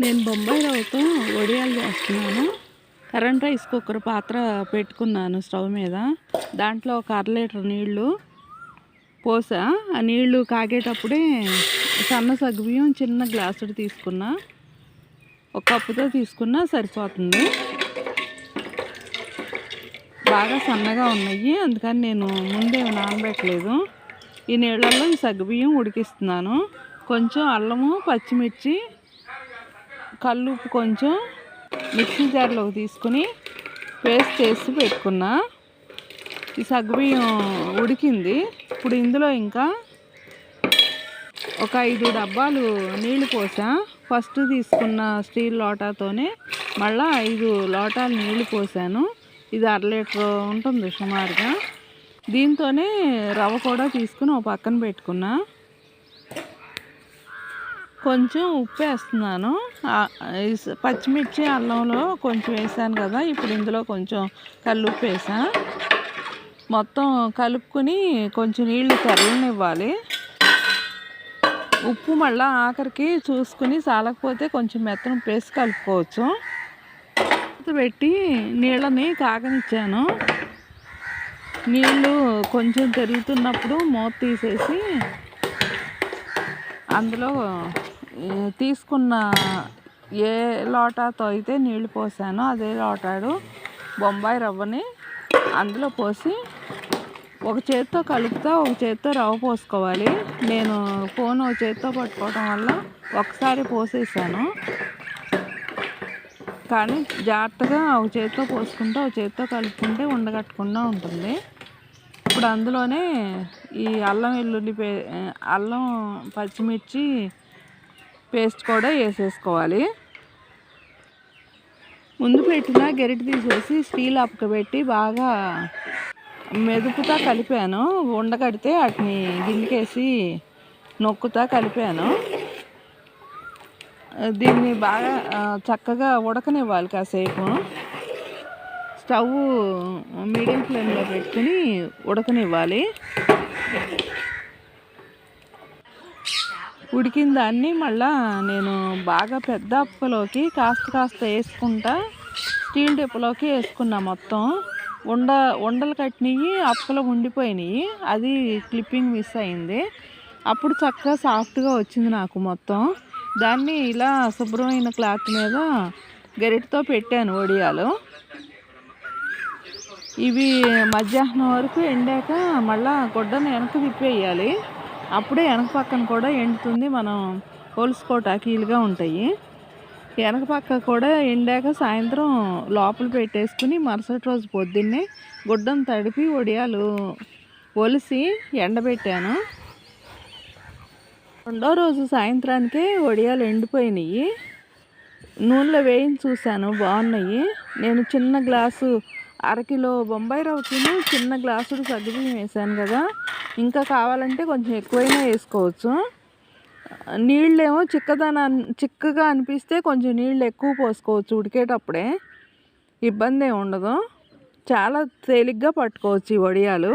నేను బొంబాయి రవ్వతో వడియాలు చేస్తున్నాను. కరెంట్ రైస్ కుక్కర్ పాత్ర పెట్టుకున్నాను స్టవ్ మీద. దాంట్లో ఒక అర లీటర్ నీళ్ళు పోసా. ఆ నీళ్ళు కాగేటప్పుడే సన్న సగ్గుబియ్యం చిన్న గ్లాసుడు తీసుకున్నా. ఒక కప్పుతో తీసుకున్నా సరిపోతుంది. బాగా సన్నగా ఉన్నాయి. అందుకని నేను ముందే నానబెట్టలేదు. ఈ నీళ్ళల్లో ఈ సగ్గుబియ్యం ఉడికిస్తున్నాను. కొంచెం అల్లము పచ్చిమిర్చి కల్లుప్పు కొంచెం మిక్సీ జార్లోకి తీసుకుని పేస్ట్ చేసి పెట్టుకున్నా. ఈ సగ్గుబియ్యం ఉడికింది. ఇప్పుడు ఇందులో ఇంకా ఒక ఐదు డబ్బాలు నీళ్ళు పోసా. ఫస్ట్ తీసుకున్న స్టీల్ లోటాతోనే మళ్ళీ ఐదు లోటాలు నీళ్ళు పోసాను. ఇది అర లీటర్ ఉంటుంది సుమారుగా. దీంతోనే రవ్వ కూడా తీసుకుని ఒక పక్కన పెట్టుకున్నా. కొంచెం ఉప్పు వేస్తున్నాను పచ్చిమిర్చి అల్లంలో కొంచెం వేసాను కదా ఇప్పుడు ఇందులో కొంచెం కల్లుప్పు వేసా. మొత్తం కలుపుకొని కొంచెం నీళ్ళు తరలనివ్వాలి. ఉప్పు మళ్ళీ ఆఖరికి చూసుకుని చాలకపోతే కొంచెం మెత్తన పేసి కలుపుకోవచ్చు. పెట్టి నీళ్ళని కాగనిచ్చాను. నీళ్ళు కొంచెం తిరుగుతున్నప్పుడు మూత తీసేసి అందులో తీసుకున్న ఏ లోటాతో అయితే నీళ్ళు పోసానో అదే లోటాడు బొంబాయి రవ్వని అందులో పోసి ఒక చేత్తో కలుపుతా ఒక చేత్తో రవ్వ పోసుకోవాలి. నేను ఫోన్ ఒక చేత్తో పట్టుకోవడం వల్ల ఒకసారి పోసేసాను. కానీ జాగ్రత్తగా ఒక చేత్తో పోసుకుంటే ఒక చేత్తో కలుపుకుంటే ఉండగట్టకుండా ఉంటుంది. ఇప్పుడు అందులోనే ఈ అల్లం వెల్లుల్లి పే అల్లం పచ్చిమిర్చి పేస్ట్ కూడా వేసేసుకోవాలి. ముందు పెట్టిన గెరిటి తీసేసి స్టీల్ అప్పకబెట్టి బాగా మెదుపుతా కలిపాను. ఉండకడితే వాటిని గిన్నెకేసి నొక్కుతా కలిపాను. దీన్ని బాగా చక్కగా ఉడకనివ్వాలి కాసేపు. స్టవ్ మీడియం ఫ్లేమ్లో పెట్టుకుని ఉడకనివ్వాలి. ఉడికిన దాన్ని మళ్ళా నేను బాగా పెద్ద అప్పలోకి కాస్త కాస్త వేసుకుంటా స్టీల్ డిప్పులోకి వేసుకున్నా మొత్తం. ఉండ ఉండలు కట్టినవి అప్పలో ఉండిపోయినాయి. అది క్లిప్పింగ్ మిస్ అయింది. అప్పుడు చక్కగా సాఫ్ట్గా వచ్చింది నాకు మొత్తం. దాన్ని ఇలా శుభ్రమైన క్లాత్ మీద గరిటతో పెట్టాను ఒడియాలు. ఇవి మధ్యాహ్నం వరకు ఎండాక మళ్ళీ గుడ్డను వెనక్కి తిప్పేయాలి. అప్పుడే వెనక పక్కన కూడా ఎండుతుంది మనం కొలుసుకోవటానికి వీలుగా ఉంటాయి. వెనక పక్క కూడా ఎండాక సాయంత్రం లోపల పెట్టేసుకుని మరుసటి రోజు పొద్దున్నే గుడ్డం తడిపి వడియాలు ఒలిసి ఎండబెట్టాను. రెండో రోజు సాయంత్రానికే వడియాలు ఎండిపోయినాయి. నూనెలో వేయించి చూశాను బాగున్నాయి. నేను చిన్న గ్లాసు అరకిలో బొంబాయి రవ్వకిను చిన్న గ్లాసుడు సగ్గుబియ్యం వేసాను కదా. ఇంకా కావాలంటే కొంచెం ఎక్కువైనా వేసుకోవచ్చు. నీళ్ళేమో చిక్కదన చిక్కగా అనిపిస్తే కొంచెం నీళ్ళు ఎక్కువ పోసుకోవచ్చు ఉడికేటప్పుడే. ఇబ్బంది ఉండదు. చాలా తేలిగ్గా పట్టుకోవచ్చు ఈ వడియాలు.